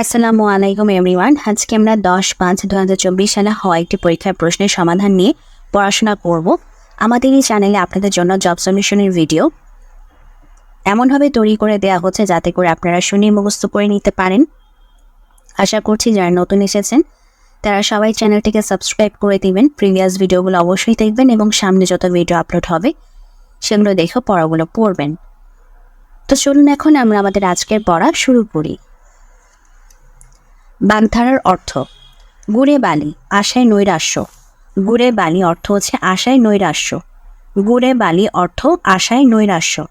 আসসালামু আলাইকুম এভরিওয়ান আজকে আমরা দশ পাঁচ দু হাজার চব্বিশ সালে হওয়া একটি পরীক্ষার প্রশ্নের সমাধান নিয়ে পড়াশোনা করব। আমাদের এই চ্যানেলে আপনাদের জন্য জব সলিউশনের ভিডিও এমনভাবে তৈরি করে দেওয়া হচ্ছে যাতে করে আপনারা শুনে মুখস্থ করে নিতে পারেন। আশা করছি যারা নতুন এসেছেন, তারা সবাই চ্যানেলটিকে সাবস্ক্রাইব করে দিবেন। প্রিভিয়াস ভিডিওগুলো অবশ্যই দেখবেন এবং সামনে যত ভিডিও আপলোড হবে, সেগুলো দেখে পড়াগুলো পড়বেন। তো চলুন এখন আমরা আমাদের আজকের পড়া শুরু করি। বাগধারার অর্থ গুড়ে বালি, আশায় নৈরাশ্য। গুড়ে বালি অর্থ হচ্ছে আশায় নৈরাশ্য। গুড়ে বালি অর্থ আশায় নৈরাশ্য।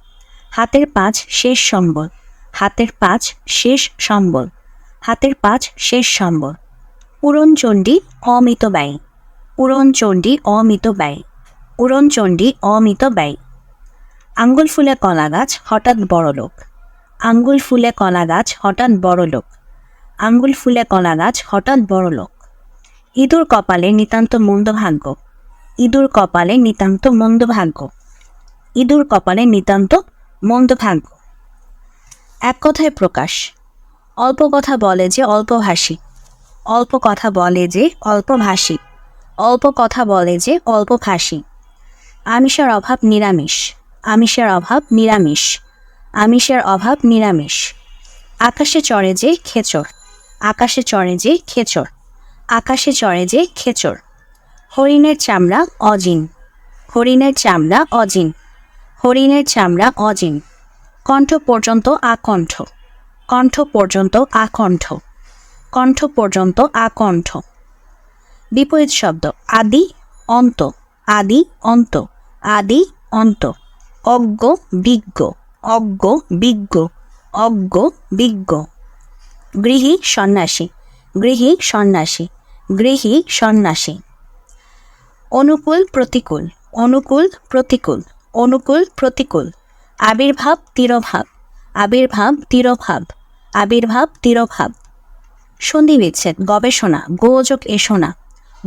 হাতের পাঁচ শেষ সম্বল। হাতের পাঁচ শেষ সম্বল। হাতের পাঁচ শেষ সম্বল। উড়নচণ্ডী অমিত ব্যয়। উড়নচণ্ডী অমিত ব্যয়। উড়নচণ্ডী অমিত ব্যয়। আঙ্গুল ফুলে কলা গাছ হঠাৎ বড় লোক আঙ্গুল ফুলে কলা গাছ হঠাৎ বড় লোক আঙ্গুল ফুলে কলা গাছ, হঠাৎ বড় লোক। ইঁদুর কপালে নিতান্ত মন্দ ভাগ্য। ইঁদুর কপালে নিতান্ত মন্দ ভাগ্য। ইঁদুর কপালে নিতান্ত মন্দ ভাগ্য। এক কথায় প্রকাশ। অল্প কথা বলে যে অল্প অল্পভাষী অল্প কথা বলে যে অল্প অল্পভাষী অল্প কথা বলে যে অল্প অল্পভাষী আমিষের অভাব নিরামিষ। আমিষের অভাব নিরামিষ। আমিষের অভাব নিরামিষ। আকাশে চড়ে যে খেচর। আকাশে চড়ে যে খেচর। আকাশে চড়ে যে খেচর। হরিণের চামড়া অজিন। হরিণের চামড়া অজিন। হরিণের চামড়া অজিন। কণ্ঠ পর্যন্ত আকণ্ঠ। কণ্ঠ পর্যন্ত আকণ্ঠ। কণ্ঠ পর্যন্ত আকণ্ঠ। বিপরীত শব্দ, আদি, অন্ত। আদি অন্ত। আদি, অন্ত। অজ্ঞ, বিজ্ঞ। অজ্ঞ বিজ্ঞ। অজ্ঞ, বিজ্ঞ। গৃহী সন্ন্যাসী গৃহী সন্ন্যাসী গৃহী সন্ন্যাসী। অনুকূল প্রতিকূল অনুকূল প্রতিকূল অনুকূল প্রতিকূল। আবির্ভাব তিরভাব আবির্ভাব তিরভাব, আবির্ভাব তিরোভাব। সন্ধি বিচ্ছেদ গবেষণা গোযোগ এসোনা।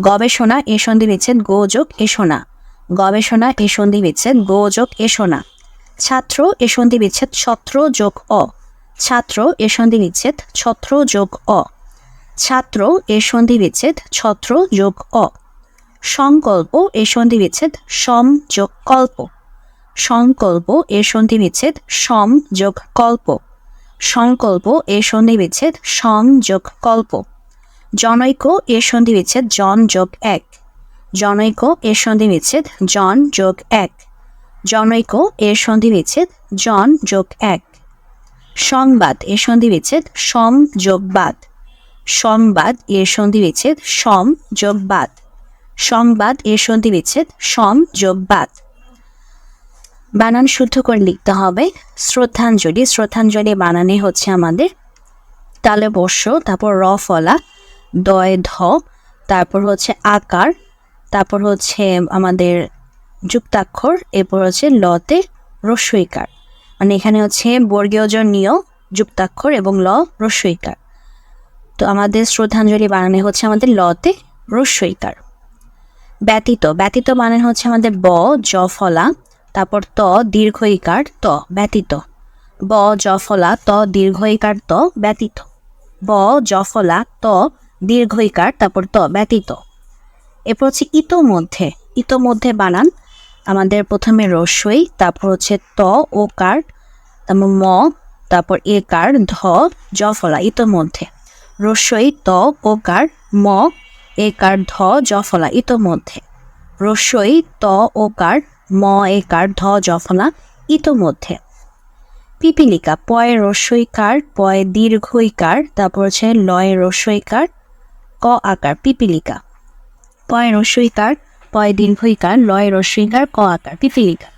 গবেষণা এ সন্ধি বিচ্ছেদ গোযোগ এসোনা। গবেষণা এ সন্ধি বিচ্ছেদ গোযোগ এসোনা। ছাত্র এ সন্ধি বিচ্ছেদ ছত্র যোগ অ। ছাত্র এ সন্ধি বিচ্ছেদ, ছত্র যোগ অ। ছাত্র এ সন্ধি বিচ্ছেদ, ছত্র যোগ অ। সংকল্প এ সন্ধি বিচ্ছেদ, সম যোগ কল্প। সংকল্প এ সন্ধি বিচ্ছেদ, সম যোগ কল্প। সংকল্প এ সন্ধি বিচ্ছেদ, সম যোগ কল্প। জনৈক এ সন্ধি বিচ্ছেদ, জন যোগ এক। জনৈক এ সন্ধি বিচ্ছেদ, জন যোগ এক। জনৈক এ সন্ধি বিচ্ছেদ, জন যোগ এক। সংবাদ, এর সন্ধি বিচ্ছেদ, সম যোগ বাদ। সংবাদ, এর সন্ধি বিচ্ছেদ, সম যোগ বাদ। সংবাদ, এর সন্ধি বিচ্ছেদ, সম যোগ বাদ। বানান শুদ্ধ করে লিখতে হবে। শ্রদ্ধাঞ্জলি শ্রদ্ধাঞ্জলি বানানে হচ্ছে আমাদের তালে বর্ষ, তারপর র ফলা, দয় ধ, তারপর হচ্ছে আকার, তারপর হচ্ছে আমাদের যুক্তাক্ষর, এরপর হচ্ছে লতে রস্বইকার। মানে এখানে হচ্ছে বর্গীয় নিয়, যুক্তাক্ষর এবং ল রস্বইকার। তো আমাদের শ্রদ্ধাঞ্জলি বানানো হচ্ছে আমাদের লতে রস্বইকার। ব্যতীত ব্যতীত বানানো হচ্ছে আমাদের ব, জ, ফলা, তারপর ত দীর্ঘ দীর্ঘইকার, ত, ব্যতীত। ব, জ, ফলা, ত, দীর্ঘইকার, ত, ব্যতীত। ব, জ, ফলা, ত, দীর্ঘইকার, তারপর ত, ব্যতীত। এরপর হচ্ছে ইতোমধ্যে ইতোমধ্যে বানান আমাদের প্রথমে রস্যই তারপর হচ্ছে ত ও কার, তারপর ম, তারপর এ কার, ধ, জ ফলা ইতোমধ্যে। রস্যই ত ও কার, ম, এ কার, ধ, জ ফলা ইতোমধ্যে। রস্যই ত ও কার, ম, এ কার, ধ, জ ফলা ইতোমধ্যে। পিপিলিকা, পয়ে রস্যইকার পয়ে দীর্ঘই কার, তারপর হচ্ছে লয় লয়ে রস্যইকার ক আকার, পিপিলিকা। পয় রস্যইকার পয় দীর্ঘইকার, লয় রস্যইকার ক আকার, পিপিলিকা।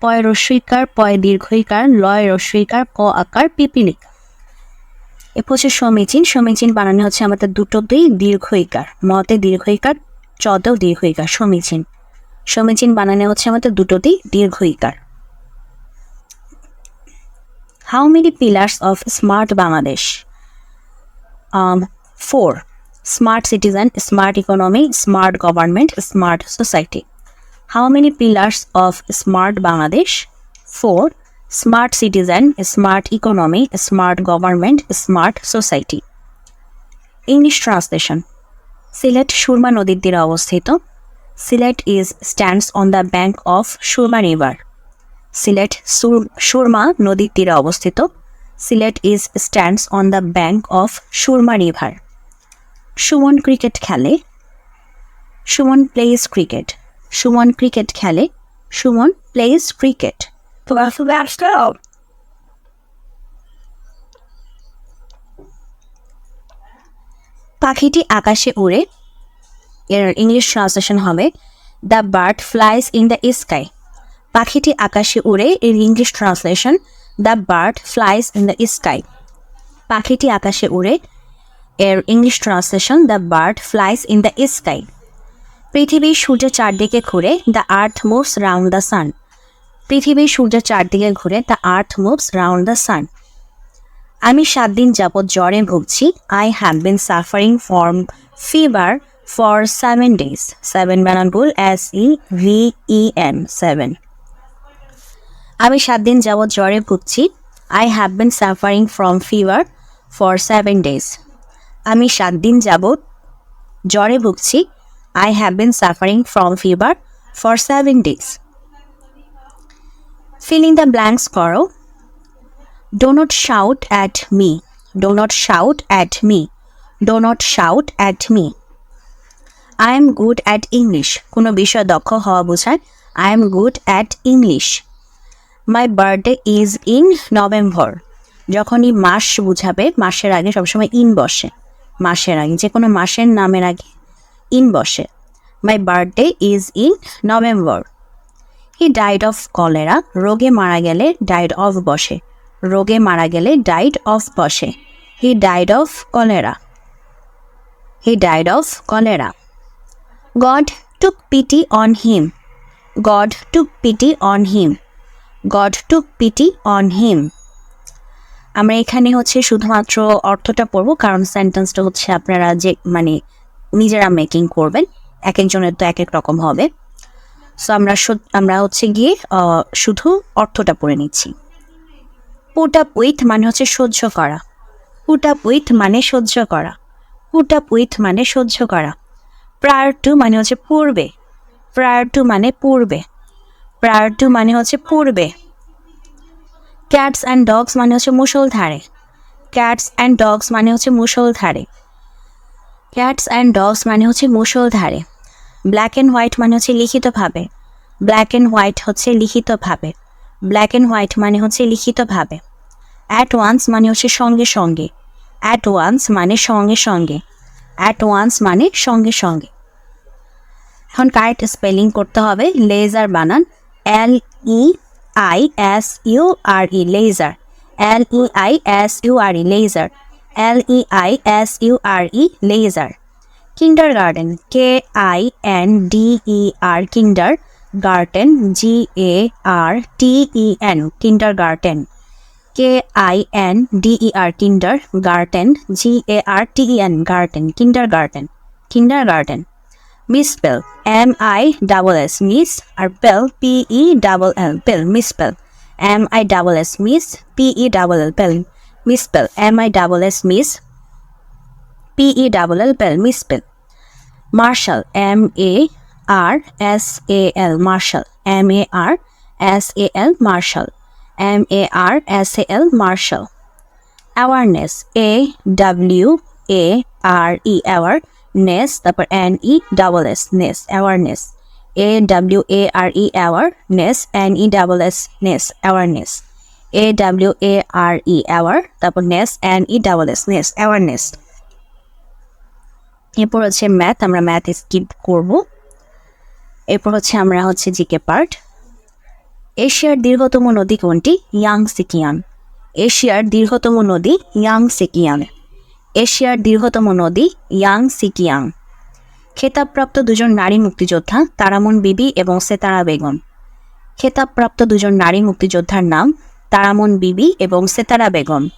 পয় রস্যইকার পয় দীর্ঘইকার, লয় রস্যইকার ক আকার, পিপিলিকা। এরপর হচ্ছে সমীচীন। সমীচীন বানানো হচ্ছে আমাদের দুটোতেই দীর্ঘইকার। মতে দীর্ঘইকার চতেও দীর্ঘইকার, সমীচীন। সমীচীন বানানো হচ্ছে আমাদের দুটোতেই দীর্ঘইকার। How many pillars of smart Bangladesh four smart citizen, smart economy, smart government, smart society. How many pillars of smart Bangladesh? Four. Smart citizen, smart economy, smart government, smart society. English translation Sylhet Surma নদীর তীরে অবস্থিত Sylhet is stands on the bank of Surma river Sylhet সুর- সুরমা নদীর তীরে অবস্থিত Sylhet is stands on the bank of Surma river Suman cricket খেলে, Suman plays cricket Suman cricket খেলে, Suman plays cricket পাখিটি আকাশে উড়ে, এর ইংলিশ ট্রান্সলেশন হবে the bird flies in the sky পাখিটি আকাশে উড়ে, এর English translation the bird flies in the sky পাখিটি আকাশে উড়ে এর English translation the bird flies in the sky পৃথিবী সূর্যের চারদিকে ঘুরে the earth moves round the sun পৃথিবী সূর্যের চারদিকে ঘুরে the earth moves round the sun আমি সাত দিন যাবৎ জ্বরে ভুগছি। I have been suffering from fever for seven days seven বানানগুল S E V E N seven আমি সাত দিন যাবৎ জ্বরে ভুগছি। I have been suffering from fever for seven days আমি সাত দিন যাবত জ্বরে ভুগছি। I have been suffering from fever for seven days filling the blanks করো do not shout at me do not shout at me do not shout at me I am good at English কোনো বিষয় দক্ষ হওয়া বোঝায় I am good at English my birthday is in November যখনই মাস বুঝাবে, মাসের আগে সবসময় ইন বসে। মাসের আগে, যে কোনো মাসের নামের আগে ইন বসে। My birthday is in November he died of cholera রোগে মারা গেলে ডাইড অফ বসে। রোগে মারা গেলে ডাইড অফ বসে। He died of cholera he died of cholera God took pity on him God took pity on him God took pity on him আমরা এখানে হচ্ছে শুধুমাত্র অর্থটা পড়ব, কারণ সেন্টেন্সটা হচ্ছে আপনারা যে মানে নিজেরা মেকিং করবেন এক একজনের তো এক এক রকম হবে। সো আমরা আমরা হচ্ছে গিয়ে শুধু অর্থটা পড়ে নিচ্ছি। পুট আপ উইথ মানে হচ্ছে সহ্য করা। পুট আপ উইথ মানে সহ্য করা। পুট আপ উইথ মানে সহ্য করা। প্রায়ার টু মানে হচ্ছে পূর্বে প্রায়ার টু মানে পূর্বে প্রায়ার টু মানে হচ্ছে পূর্বে ক্যাটস অ্যান্ড ডগস মানে হচ্ছে মুষলধারে ক্যাটস অ্যান্ড ডগস মানে হচ্ছে মুষলধারে ক্যাটস অ্যান্ড ডগস মানে হচ্ছে মুষলধারে ব্ল্যাক অ্যান্ড হোয়াইট মানে হচ্ছে লিখিতভাবে। ব্ল্যাক অ্যান্ড হোয়াইট হচ্ছে লিখিতভাবে। ব্ল্যাক অ্যান্ড হোয়াইট মানে হচ্ছে লিখিতভাবে। অ্যাট ওয়ান্স মানে হচ্ছে সঙ্গে সঙ্গে। অ্যাট ওয়ান্স মানে সঙ্গে সঙ্গে। অ্যাট ওয়ান্স মানে সঙ্গে সঙ্গে। এখন কারেক্ট স্পেলিং করতে হবে। লেজার বানান। L E I S U R E leisure L E I S U R E leisure L E I S U R E leisure kindergarten K I N D E R kindergarten G A R T E N kindergarten K I N D E R kindergarten G A R T E N garden kindergarten kindergarten misspell M I double S miss R pell P E double L pell misspell M I double S miss P E double L pell misspell M I double S miss P E double L pell misspell marshal M A R S A L marshal M A R S A L marshal M A R S A L marshal awareness A W A R E awareness তারপর N E double S ness awareness A W A R E awareness N E double S ness awareness A W A R E aware তারপর ness N E double S ness awareness এরপর হচ্ছে math আমরা math skip করব। এরপর হচ্ছে আমরা হচ্ছে GK part এশিয়ার দীর্ঘতম নদী কোনটি? ইয়াং সিকিয়ান। এশিয়ার দীর্ঘতম নদী ইয়াং সিকিয়াং এশিয়ার দীর্ঘতম নদী ইয়াং সিকিয়াং। খেতাবপ্রাপ্ত দুজন নারী মুক্তিযোদ্ধা তারামন বিবি এবং সেতারা বেগম। খেতাবপ্রাপ্ত দুজন নারী মুক্তিযোদ্ধার নাম তারামন বিবি এবং সেতারা বেগম।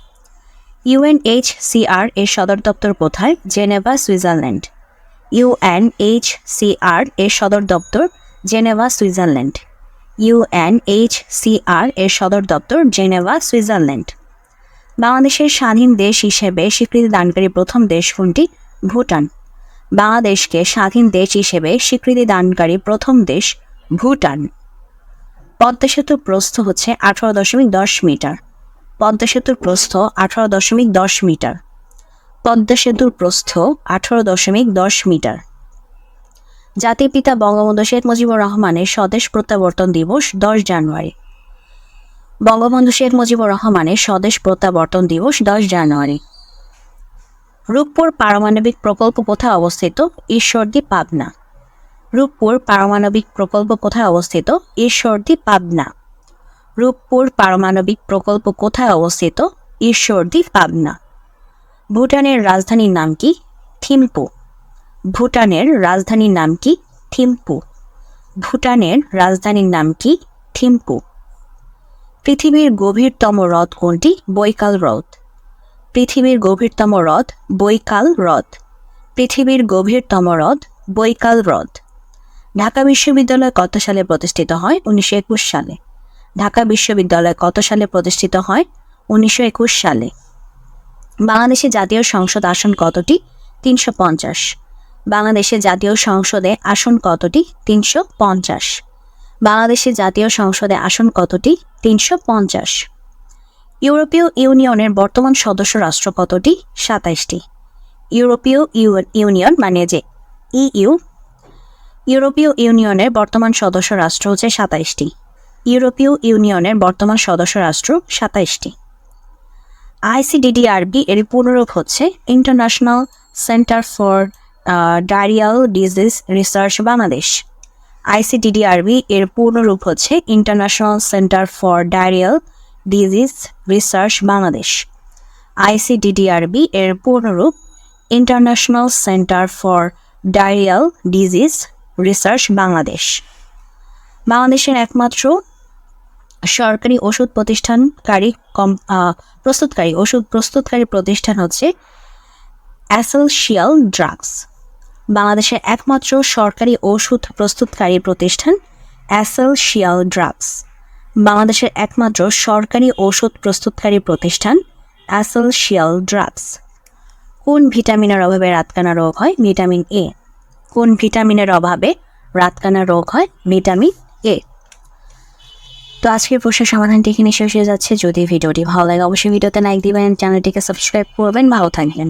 ইউএনএইচসিআর এর সদর দপ্তর কোথায়? Geneva, Switzerland. ইউএনএইচসিআর এর সদর দপ্তর জেনেভা, সুইজারল্যান্ড। ইউএনএইচসিআর এর সদর দপ্তর জেনেভা, সুইজারল্যান্ড। বাংলাদেশের স্বাধীন দেশ হিসেবে স্বীকৃতি দানকারী প্রথম দেশ কোনটি? ভুটান। বাংলাদেশকে স্বাধীন দেশ হিসেবে স্বীকৃতি দানকারী প্রথম দেশ ভুটান। পদ্মা সেতুর প্রস্থ হচ্ছে আঠারো দশমিক দশ মিটার। পদ্মা সেতুর প্রস্থ আঠারো দশমিক দশ মিটার। পদ্মা সেতুর প্রস্থ আঠারো দশমিক দশ মিটার। জাতির পিতা বঙ্গবন্ধু শেখ মুজিবুর রহমানের স্বদেশ প্রত্যাবর্তন দিবস দশ জানুয়ারি। বঙ্গবন্ধু শেখ মুজিবুর রহমানের স্বদেশ প্রত্যাবর্তন দিবস দশ জানুয়ারি। রূপপুর পারমাণবিক প্রকল্প কোথায় অবস্থিত? ঈশ্বরদী, পাবনা। রূপপুর পারমাণবিক প্রকল্প কোথায় অবস্থিত? ঈশ্বরদী, পাবনা। রূপপুর পারমাণবিক প্রকল্প কোথায় অবস্থিত? ঈশ্বরদী, পাবনা। ভুটানের রাজধানীর নাম কি? থিম্পু। ভুটানের রাজধানীর নাম কি? থিম্পু। ভুটানের রাজধানীর নাম কি? থিম্পু। পৃথিবীর গভীরতম হ্রদ কোনটি? বৈকাল হ্রদ। পৃথিবীর গভীরতম হ্রদ, বৈকাল হ্রদ। পৃথিবীর গভীরতম হ্রদ, বৈকাল হ্রদ। ঢাকা বিশ্ববিদ্যালয় কত সালে প্রতিষ্ঠিত হয়? উনিশশো একুশ সালে। ঢাকা বিশ্ববিদ্যালয় কত সালে প্রতিষ্ঠিত হয়? উনিশশো একুশ সালে। বাংলাদেশে জাতীয় সংসদ আসন কতটি? তিনশো পঞ্চাশ। বাংলাদেশে জাতীয় সংসদে আসন কতটি? তিনশো পঞ্চাশ। বাংলাদেশের জাতীয় সংসদে আসন কতটি? তিনশো পঞ্চাশ। ইউরোপীয় ইউনিয়নের বর্তমান সদস্য রাষ্ট্র কতটি? সাতাইশটি। ইউরোপীয় ইউ- ইউনিয়ন মানে যে ইইউ। ইউরোপীয় ইউনিয়নের বর্তমান সদস্য রাষ্ট্র হচ্ছে সাতাইশটি। ইউরোপীয় ইউনিয়নের বর্তমান সদস্য রাষ্ট্র সাতাইশটি। আইসিডিডিআরবি এর পুনরূপ হচ্ছে International Centre for Diarrhoeal Disease Research Bangladesh. ICDDRB এর পূর্ণরূপ হচ্ছে International Centre for Diarrhoeal Disease Research Bangladesh ICDDRB এর পূর্ণরূপ International Centre for Diarrhoeal Disease Research Bangladesh বাংলাদেশের একমাত্র সরকারি ওষুধ প্রতিষ্ঠানকারী কম প্রস্তুতকারী, ওষুধ প্রস্তুতকারী প্রতিষ্ঠান হচ্ছে অ্যাসেলশিয়াল ড্রাগস বাংলাদেশের একমাত্র সরকারি ওষুধ প্রস্তুতকারী প্রতিষ্ঠান অ্যাসেল শিয়াল ড্রাগস। বাংলাদেশের একমাত্র সরকারি ওষুধ প্রস্তুতকারী প্রতিষ্ঠান অ্যাসেল শিয়াল ড্রাগস। কোন ভিটামিনের অভাবে রাতকানা রোগ হয়? Vitamin A. কোন ভিটামিনের অভাবে রাতকানা রোগ হয়? Vitamin A. তো আজকের প্রশ্নের সমাধানটি এখানে শেষ হয়ে যাচ্ছে। যদি ভিডিওটি ভালো লাগে, অবশ্যই ভিডিওতে লাইক দিবেন, চ্যানেলটিকে সাবস্ক্রাইব করবেন। ভালো থাকবেন।